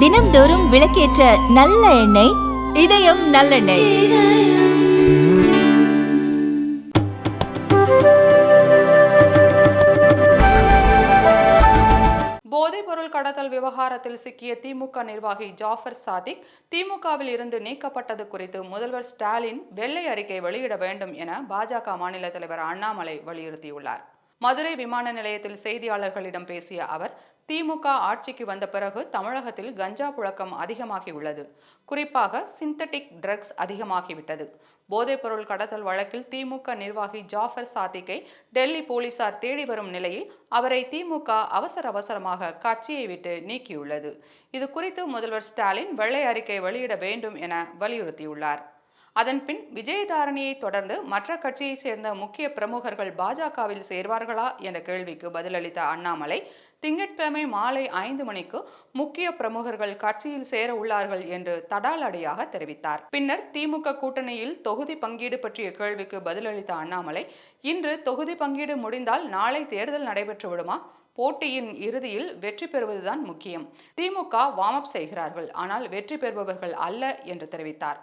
தினம்தோறும் விளக்கேற்ற நல்ல எண்ணெய் இதயம் நல்லெண்ணெய். போதைப்பொருள் கடத்தல் விவகாரத்தில் சிக்கிய திமுக நிர்வாகி ஜாஃபர் சாதிக் திமுகவில் இருந்து நீக்கப்பட்டது குறித்து முதல்வர் ஸ்டாலின் வெள்ளை அறிக்கை வெளியிட வேண்டும் என பாஜக மாநில தலைவர் அண்ணாமலை வலியுறுத்தியுள்ளார். மதுரை விமான நிலையத்தில் செய்தியாளர்களிடம் பேசிய அவர் திமுக ஆட்சிக்கு வந்த பிறகு தமிழகத்தில் கஞ்சா புழக்கம் அதிகமாகியுள்ளது. குறிப்பாக சிந்தட்டிக் ட்ரக்ஸ் அதிகமாகிவிட்டது. போதைப்பொருள் கடத்தல் வழக்கில் திமுக நிர்வாகி ஜாஃபர் சாதிக்கை டெல்லி போலீசார் தேடி வரும் நிலையில் அவரை திமுக அவசர அவசரமாக கட்சியை விட்டு நீக்கியுள்ளது. இது குறித்து முதல்வர் ஸ்டாலின் வெள்ளை அறிக்கை வெளியிட வேண்டும் என வலியுறுத்தியுள்ளார். அதன்பின் விஜயதாரணியை தொடர்ந்து மற்ற கட்சியைச் சேர்ந்த முக்கிய பிரமுகர்கள் பாஜகவில் சேர்வார்களா என்ற கேள்விக்கு பதிலளித்த அண்ணாமலை திங்கட்கிழமை மாலை ஐந்து மணிக்கு முக்கிய பிரமுகர்கள் கட்சியில் சேர உள்ளார்கள் என்று தடாலடியாக தெரிவித்தார். பின்னர் திமுக கூட்டணியில் தொகுதி பங்கீடு பற்றிய கேள்விக்கு பதிலளித்த அண்ணாமலை இன்று தொகுதி பங்கீடு முடிந்தால் நாளை தேர்தல் நடைபெற்று விடுமா? போட்டியின் இறுதியில் வெற்றி பெறுவதுதான் முக்கியம். திமுக வார்ம் அப் செய்கிறார்கள் ஆனால் வெற்றி பெறுபவர்கள் அல்ல என்று தெரிவித்தார்.